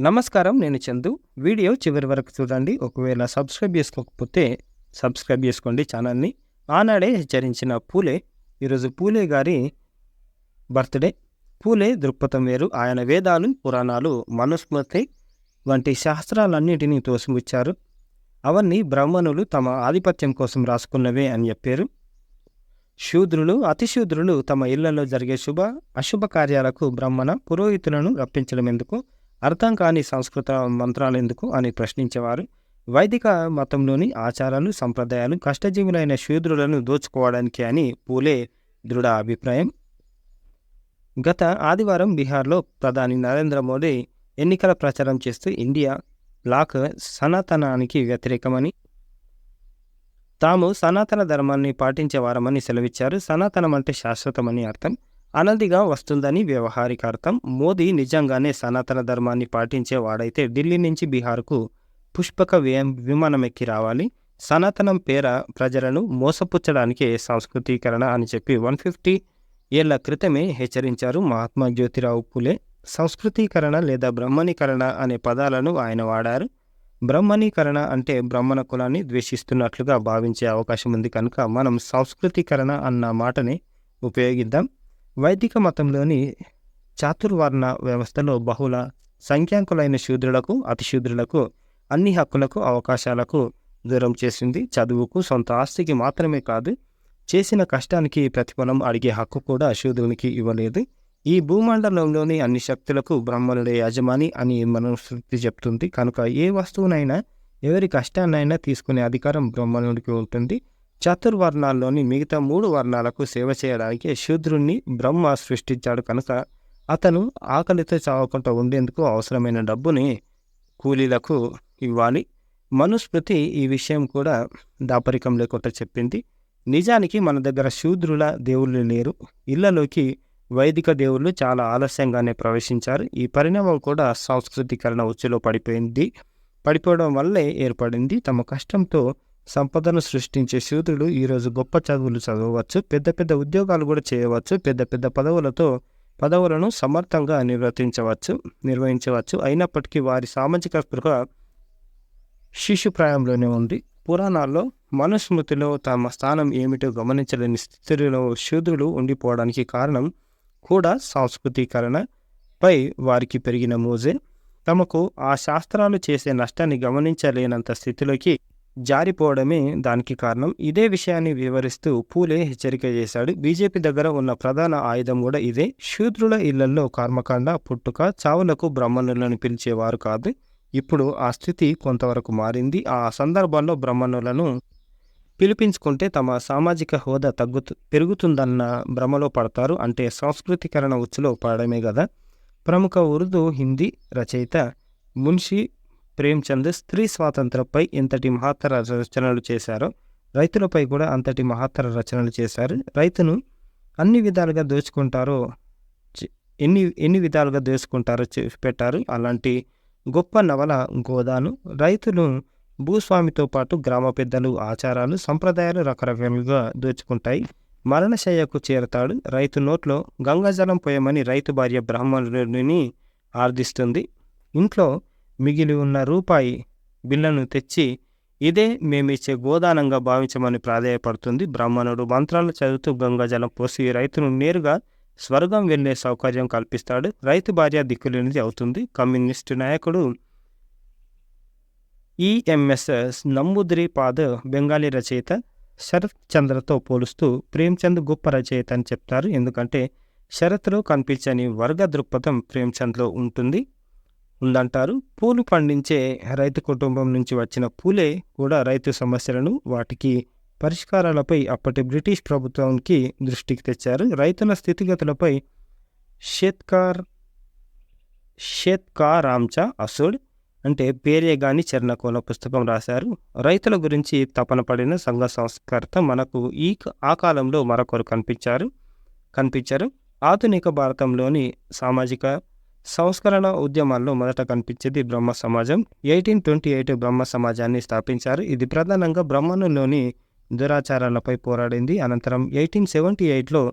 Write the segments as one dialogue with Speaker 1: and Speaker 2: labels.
Speaker 1: నమస్కారం నేను చందు. వీడియో చివరి వరకు చూడండి. ఒకవేళ సబ్స్క్రైబ్ చేసుకోకపోతే సబ్స్క్రైబ్ చేసుకోండి ఛానల్ని. ఆనాడే హెచ్చరించిన పూలే ఈరోజు పూలే గారి బర్త్డే. పూలే దృక్పథం వేరు. ఆయన వేదాలు పురాణాలు మనుస్మృతి వంటి శాస్త్రాలన్నింటినీ తోసిపుచ్చారు. అవన్నీ బ్రాహ్మణులు తమ ఆధిపత్యం కోసం రాసుకున్నవే అని చెప్పారు. శూద్రులు అతిశూద్రులు తమ ఇళ్ళలో జరిగే శుభ అశుభ కార్యాలకు బ్రాహ్మణ పురోహితులను రప్పించడం ఎందుకు? అర్థం కాని సంస్కృత మంత్రాలు ఎందుకు అని ప్రశ్నించేవారు. వైదిక మతంలోని ఆచారాలు సంప్రదాయాలు కష్టజీవులైన శూద్రులను దోచుకోవడానికి అని పూలే దృఢ అభిప్రాయం. గత ఆదివారం బీహార్లో ప్రధాని నరేంద్ర మోడీ ఎన్నికల ప్రచారం చేస్తూ ఇండియా లాక్ సనాతనానికి వ్యతిరేకమని తాము సనాతన ధర్మాన్ని పాటించేవారమని సెలవిచ్చారు. సనాతనం అంటే శాశ్వతమని అర్థం. అనదిగా వస్తుందని వ్యవహారిక అర్థం మోదీ నిజంగానే సనాతన ధర్మాన్ని పాటించేవాడైతే ఢిల్లీ నుంచి బీహార్కు పుష్పక విమానం ఎక్కి రావాలి. సనాతనం పేర ప్రజలను మోసపుచ్చడానికే సంస్కృతీకరణ అని చెప్పి వన్ ఫిఫ్టీ ఏళ్ళ క్రితమే హెచ్చరించారు మహాత్మా జ్యోతిరావు పులే. సంస్కృతీకరణ లేదా బ్రహ్మణీకరణ అనే పదాలను ఆయన వాడారు. బ్రహ్మణీకరణ అంటే బ్రహ్మణ కులాన్ని ద్వేషిస్తున్నట్లుగా భావించే అవకాశం ఉంది కనుక మనం సంస్కృతీకరణ అన్న మాటని ఉపయోగిద్దాం. వైదిక మతంలోని చాతుర్వర్ణ వ్యవస్థలో బహుళ సంఖ్యాంకులైన శూద్రులకు అతిశూద్రులకు అన్ని హక్కులకు అవకాశాలకు దూరం చేసింది. చదువుకు సొంత ఆస్తికి మాత్రమే కాదు చేసిన కష్టానికి ప్రతిఫలం అడిగే హక్కు కూడా శూద్రునికి ఇవ్వలేదు. ఈ భూమండలంలోని అన్ని శక్తులకు బ్రహ్మనుడే యజమాని అని మనస్మృతి చెప్తుంది. కనుక ఏ వస్తువునైనా ఎవరి కష్టాన్నైనా తీసుకునే అధికారం బ్రహ్మణుడికి ఉంటుంది. చతుర్వర్ణాల్లోని మిగతా మూడు వర్ణాలకు సేవ చేయడానికి శూద్రుణ్ణి బ్రహ్మ సృష్టించాడు కనుక అతను ఆకలితో చావకుండా ఉండేందుకు అవసరమైన డబ్బుని కూలీలకు ఇవ్వాలి. మనుస్మృతి ఈ విషయం కూడా దాపరికం లేకుండా చెప్పింది. నిజానికి మన దగ్గర శూద్రుల దేవుళ్ళు లేరు. ఇళ్ళలోకి వైదిక దేవుళ్ళు చాలా ఆలస్యంగానే ప్రవేశించారు. ఈ పరిణామం కూడా సాంస్కృతికరణ ఉచ్చులో పడిపోయింది. పడిపోవడం వల్లే ఏర్పడింది. తమ కష్టంతో సంపదను సృష్టించే శూద్రుడు ఈరోజు గొప్ప చదువులు చదవచ్చు పెద్ద పెద్ద ఉద్యోగాలు కూడా చేయవచ్చు పెద్ద పెద్ద పదవులతో పదవులను సమర్థంగా నిర్వర్తించవచ్చు నిర్వహించవచ్చు. అయినప్పటికీ వారి సామాజిక స్పృహ శిశుప్రాయంలోనే ఉంది. పురాణాల్లో మనుస్మృతిలో తమ స్థానం ఏమిటో గమనించలేని స్థితిలో శూద్రులు ఉండిపోవడానికి కారణం కూడా సాంస్కృతీకరణపై వారికి పెరిగిన మోజే. తమకు ఆ శాస్త్రాలు చేసే నష్టాన్ని గమనించలేనంత స్థితిలోకి జారిపోవడమే దానికి కారణం. ఇదే విషయాన్ని వివరిస్తూ పూలే హెచ్చరిక చేశాడు. బీజేపీ దగ్గర ఉన్న ప్రధాన ఆయుధం కూడా ఇదే. శూద్రుల ఇళ్ళలో కర్మకాండ పుట్టుక చావులకు బ్రహ్మణులను పిలిచేవారు కాదు. ఇప్పుడు ఆ స్థితి కొంతవరకు మారింది. ఆ సందర్భాల్లో బ్రహ్మణులను పిలిపించుకుంటే తమ సామాజిక హోదా తగ్గుతు పెరుగుతుందన్న భ్రమలో పడతారు. అంటే సంస్కృతికరణ ఉచ్చులో పడమే కదా ప్రముఖ ఉర్దూ హిందీ రచయిత మున్షి ప్రేమ్చంద్ స్త్రీ స్వాతంత్రంపై ఎంతటి మహత్తర రచనలు చేశారో. రైతులపై కూడా అంతటి మహత్తర రచనలు చేశారు. రైతును అన్ని విధాలుగా దోచుకుంటారో ఎన్ని ఎన్ని విధాలుగా దోచుకుంటారో పెట్టారు అలాంటి గొప్ప నవల గోదాను. రైతులు భూస్వామితో పాటు గ్రామ పెద్దలు ఆచారాలు సంప్రదాయాలు రకరకాలుగా దోచుకుంటాయి. మరణశయ్యకు చేరతాడు. రైతు నోట్లో గంగాజలం పోయమని రైతు భార్య బ్రాహ్మణుడిని ఆర్దిస్తుంది ఇంట్లో మిగిలి ఉన్న రూపాయి బిల్లను తెచ్చి ఇదే మేమిచ్చే గోదానంగా భావించమని ప్రాధాయపడుతుంది. బ్రాహ్మణుడు మంత్రాలు చదువుతూ గంగాజలం పోసి రైతును నేరుగా స్వర్గం వెళ్ళే సౌకర్యం కల్పిస్తాడు. రైతు భార్య దిక్కులేనిది అవుతుంది. కమ్యూనిస్టు నాయకుడు ఈఎంఎస్ఎస్ నమ్ముద్రి నంబుద్రిపాద్ బెంగాలీ రచయిత శరత్ చంద్రతో పోలుస్తూ ప్రేమ్చంద్ గొప్ప రచయిత అని చెప్తారు. ఎందుకంటే శరత్లో కనిపించని వర్గ దృక్పథం ప్రేమ్చంద్లో ఉంటుంది. ఉందంటారు. పూలు పండించే రైతు కుటుంబం నుంచి వచ్చిన పూలే కూడా రైతు సమస్యలను వాటికి పరిష్కారాలపై అప్పటి బ్రిటిష్ ప్రభుత్వానికి దృష్టికి తెచ్చారు. రైతుల స్థితిగతులపై షేత్కార్ షేత్కా రామ్చా అసోడ్ అంటే పేరే గాని చర్ణకోల పుస్తకం రాశారు. రైతుల గురించి తపన పడిన సంఘ సంస్కర్త మనకు ఈ ఆ కాలంలో మరొకరు కనిపించారు కనిపించారు. ఆధునిక భారతంలోని సామాజిక సంస్కరణ ఉద్యమాల్లో మొదట కనిపించేది బ్రహ్మ సమాజం. ఎయిటీన్ ట్వంటీ ఎయిట్ బ్రహ్మ సమాజాన్ని స్థాపించారు. ఇది ప్రధానంగా బ్రహ్మణులోని దురాచారాలపై పోరాడింది. అనంతరం ఎయిటీన్ సెవెంటీ ఎయిట్లో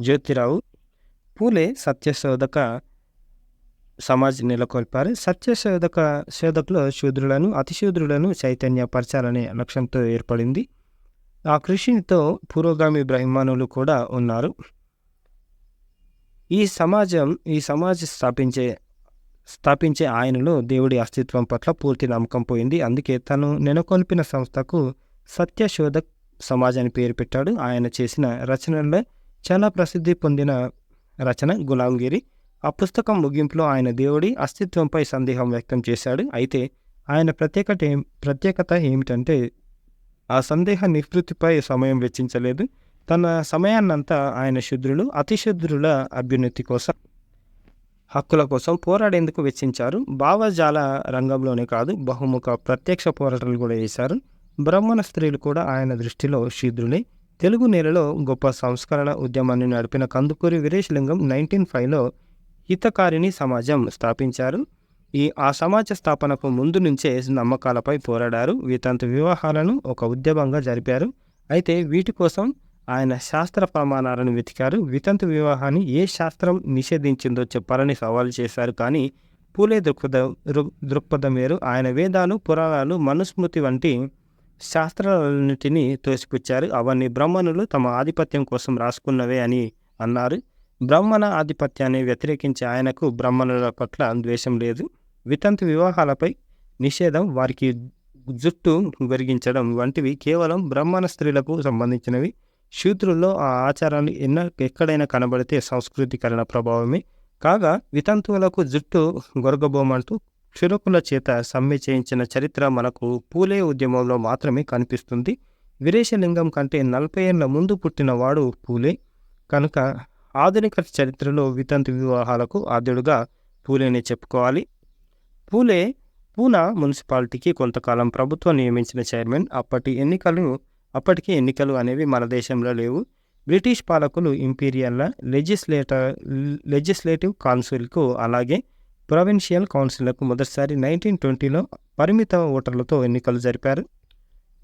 Speaker 1: జ్యోతిరావు పూలే సత్యశోధక సమాజ్ నెలకొల్పారు. సత్యశోధక శోధకులు శూద్రులను అతిశూద్రులను చైతన్యపరచాలనే లక్ష్యంతో ఏర్పడింది. ఆ కృషితో పురోగామి బ్రహ్మానులు కూడా ఉన్నారు. ఈ సమాజం ఈ సమాజం స్థాపించే స్థాపించే ఆయనలో దేవుడి అస్తిత్వం పట్ల పూర్తి నమ్మకం పోయింది. అందుకే తను నెలకొల్పిన సంస్థకు సత్యశోధక్ సమాజ్ అని పేరు పెట్టాడు. ఆయన చేసిన రచనల్లో చాలా ప్రసిద్ధి పొందిన రచన గులాంగిరి. ఆ పుస్తకం ముగింపులో ఆయన దేవుడి అస్తిత్వంపై సందేహం వ్యక్తం చేశాడు. అయితే ఆయన ప్రత్యేకత ప్రత్యేకత ఏమిటంటే ఆ సందేహ నివృత్తిపై సమయం వెచ్చించలేదు. తన సమయాన్నంతా ఆయన శుద్రులు అతిశుద్రుల అభ్యున్నతి కోసం హక్కుల కోసం పోరాడేందుకు వెచ్చించారు. భావజాల రంగంలోనే కాదు బహుముఖ ప్రత్యక్ష పోరాటాలు కూడా చేశారు. బ్రాహ్మణ స్త్రీలు కూడా ఆయన దృష్టిలో శూద్రులే. తెలుగు నేలలో గొప్ప సంస్కరణ ఉద్యమాన్ని నడిపిన కందుకూరి వీరేశలింగం నైన్టీన్ ఫైవ్లో హితకారిణి సమాజం స్థాపించారు. ఈ ఆ సమాజ స్థాపనకు ముందు నుంచే నమ్మకాలపై పోరాడారు. వీతంత వివాహాలను ఒక ఉద్యమంగా జరిపారు. అయితే వీటి కోసం ఆయన శాస్త్ర ప్రమాణాలను వెతికారు. వితంతు వివాహాన్ని ఏ శాస్త్రం నిషేధించిందో చెప్పాలని సవాల్ చేశారు. కానీ పూలే దృక్పథం దృ- దృక్పథం వేరు ఆయన వేదాలు పురాణాలు మనుస్మృతి వంటి శాస్త్రాలన్నిటినీ తోసిపుచ్చారు. అవన్నీ బ్రాహ్మణులు తమ ఆధిపత్యం కోసం రాసుకున్నవే అని అన్నారు. బ్రాహ్మణ ఆధిపత్యాన్ని వ్యతిరేకించే ఆయనకు బ్రాహ్మణుల పట్ల ద్వేషం లేదు. వితంతు వివాహాలపై నిషేధం వారికి జుట్టు వెరిగించడం వంటివి కేవలం బ్రాహ్మణ స్త్రీలకు సంబంధించినవి. శూద్రుల్లో ఆ ఆచారాలు ఎన్న ఎక్కడైనా కనబడితే సంస్కృతికరణ ప్రభావమే. కాగా వితంతువులకు జుట్టు గొరగబోమంటూ క్షురకుల చేత సమ్మె చేయించిన చరిత్ర మనకు పూలే ఉద్యమంలో మాత్రమే కనిపిస్తుంది. వీరేశలింగం కంటే నలభై ఏళ్ళ ముందు పుట్టినవాడు పూలే. కనుక ఆధునిక చరిత్రలో వితంతు వివాహాలకు ఆద్యుడుగా పూలేని చెప్పుకోవాలి. పూలే పూనా మున్సిపాలిటీకి కొంతకాలం ప్రభుత్వం నియమించిన చైర్మన్. అప్పటి ఎన్నికలు అప్పటికి ఎన్నికలు అనేవి మన దేశంలో లేవు. బ్రిటిష్ పాలకులు ఇంపీరియల్ల లెజిస్లేటర్ లెజిస్లేటివ్ కౌన్సిల్కు అలాగే ప్రొవిన్షియల్ కౌన్సిల్కు మొదటిసారి నైన్టీన్ ట్వంటీలో పరిమిత ఓటర్లతో ఎన్నికలు జరిపారు.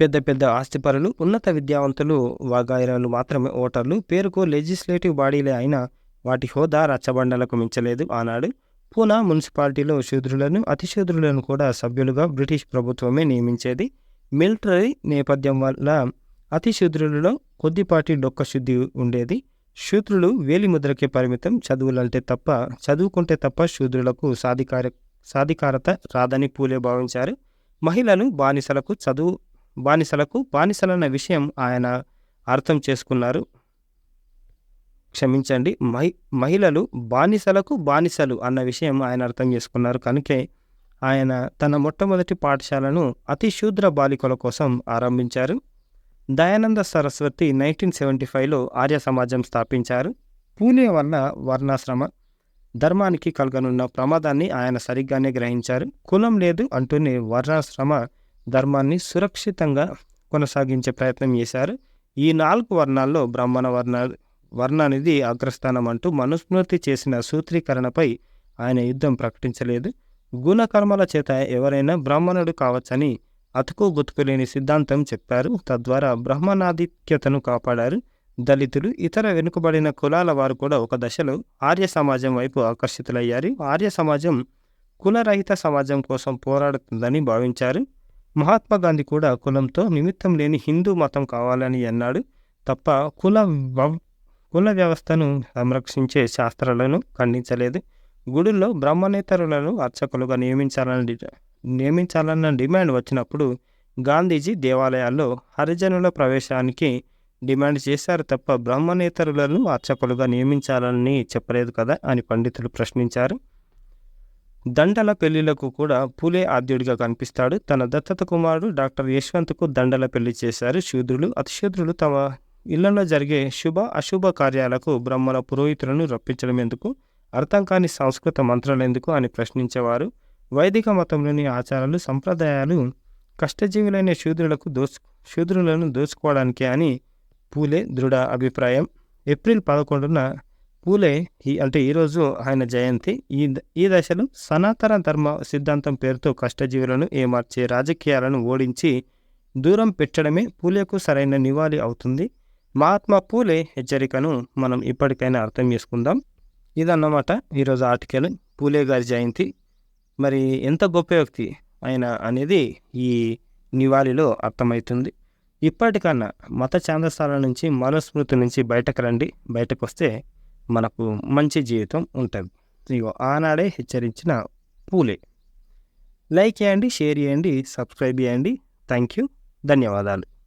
Speaker 1: పెద్ద పెద్ద ఆస్తిపరులు ఉన్నత విద్యావంతులు వాగాయరాలు మాత్రమే ఓటర్లు. పేరుకు లెజిస్లేటివ్ బాడీలే అయినా వాటి హోదా రచ్చబండలకు మించలేదు ఆనాడు. పూనా మున్సిపాలిటీలో శూద్రులను అతిశూద్రులను కూడా సభ్యులుగా బ్రిటిష్ ప్రభుత్వమే నియమించేది. మిలిటరీ నేపథ్యం వల్ల అతిశూద్రులలో కొద్దిపాటి డొక్క శుద్ధి ఉండేది. శూద్రులు వేలిముద్రకే పరిమితం చదువులంటే తప్ప చదువుకుంటే తప్ప శూద్రులకు సాధికార సాధికారత రాదని పూలే భావించారు. మహిళలు బానిసలకు చదువు బానిసలకు బానిసలన్న విషయం ఆయన అర్థం చేసుకున్నారు. క్షమించండి మహి మహిళలు బానిసలకు బానిసలు అన్న విషయం ఆయన అర్థం చేసుకున్నారు. కనుకే ఆయన తన మొట్టమొదటి పాఠశాలను అతి శూద్ర బాలికల కోసం ఆరంభించారు. దయానంద సరస్వతి నైన్టీన్ సెవెంటీ ఫైవ్లో ఆర్య సమాజం స్థాపించారు. పూణే వల్ల వర్ణాశ్రమ ధర్మానికి కలగనున్న ప్రమాదాన్ని ఆయన సరిగ్గానే గ్రహించారు. కులం లేదు అంటూనే వర్ణాశ్రమ ధర్మాన్ని సురక్షితంగా కొనసాగించే ప్రయత్నం చేశారు. ఈ నాలుగు వర్ణాల్లో బ్రాహ్మణ వర్ణ వర్ణ అనేది అగ్రస్థానం అంటూ మనుస్మృతి చేసిన సూత్రీకరణపై ఆయన యుద్ధం ప్రకటించలేదు. గుణకర్మల చేత ఎవరైనా బ్రాహ్మణుడు కావచ్చని అతుకు గుతుకులేని సిద్ధాంతం చెప్పారు. తద్వారా బ్రహ్మణాధిక్యతను కాపాడారు. దళితులు ఇతర వెనుకబడిన కులాల వారు కూడా ఒక దశలో ఆర్య సమాజం వైపు ఆకర్షితులయ్యారు. ఆర్య సమాజం కులరహిత సమాజం కోసం పోరాడుతుందని భావించారు. మహాత్మా గాంధీ కూడా కులంతో నిమిత్తం లేని హిందూ మతం కావాలని అన్నాడు. తప్ప కుల కుల వ్యవస్థను సంరక్షించే శాస్త్రాలను ఖండించలేదు. గుడుల్లో బ్రహ్మనేతరులను అర్చకులుగా నియమించాలని నియమించాలన్న డిమాండ్ వచ్చినప్పుడు గాంధీజీ దేవాలయాల్లో హరిజనుల ప్రవేశానికి డిమాండ్ చేశారు తప్ప బ్రహ్మనేతరులను అర్చకులుగా నియమించాలని చెప్పలేదు కదా అని పండితులు ప్రశ్నించారు. దండల పెళ్ళిలకు కూడా పూలే ఆద్యుడిగా కనిపిస్తాడు. తన దత్తత కుమారుడు డాక్టర్ యశ్వంత్కు దండల పెళ్ళి చేశారు. శూద్రులు అతిశూద్రులు తమ ఇళ్ళలో జరిగే శుభ అశుభ కార్యాలకు బ్రహ్మల పురోహితులను రప్పించడం ఎందుకు? అర్థం కాని సంస్కృత మంత్రాలు ఎందుకు అని ప్రశ్నించేవారు. వైదిక మతంలోని ఆచారాలు సంప్రదాయాలు కష్టజీవులైన శూద్రులకు దోచు శూద్రులను దోచుకోవడానికే అని పూలే దృఢ అభిప్రాయం. ఏప్రిల్ పదకొండున పూలే ఈ అంటే ఈరోజు ఆయన జయంతి. ఈ ఈ దశలో సనాతన ధర్మ సిద్ధాంతం పేరుతో కష్టజీవులను ఏమార్చే రాజకీయాలను ఓడించి దూరం పెట్టడమే పూలేకు సరైన నివాళి అవుతుంది. మహాత్మా పూలే హెచ్చరికను మనం ఇప్పటికైనా అర్థం చేసుకుందాం. ఇదన్నమాట ఈరోజు ఆర్టికల్. పూలే గారి జయంతి. మరి ఎంత గొప్ప వ్యక్తి ఆయన అనేది ఈ నివాళిలో అర్థమవుతుంది. ఇప్పటికన్నా మత ఛాందసాల నుంచి మనుస్మృతి నుంచి బయటకు రండి. బయటకు వస్తే మనకు మంచి జీవితం ఉంటుంది. ఇగో ఆనాడే హెచ్చరించిన పూలే. లైక్ చేయండి షేర్ చేయండి సబ్స్క్రైబ్ చేయండి. Thank you. ధన్యవాదాలు.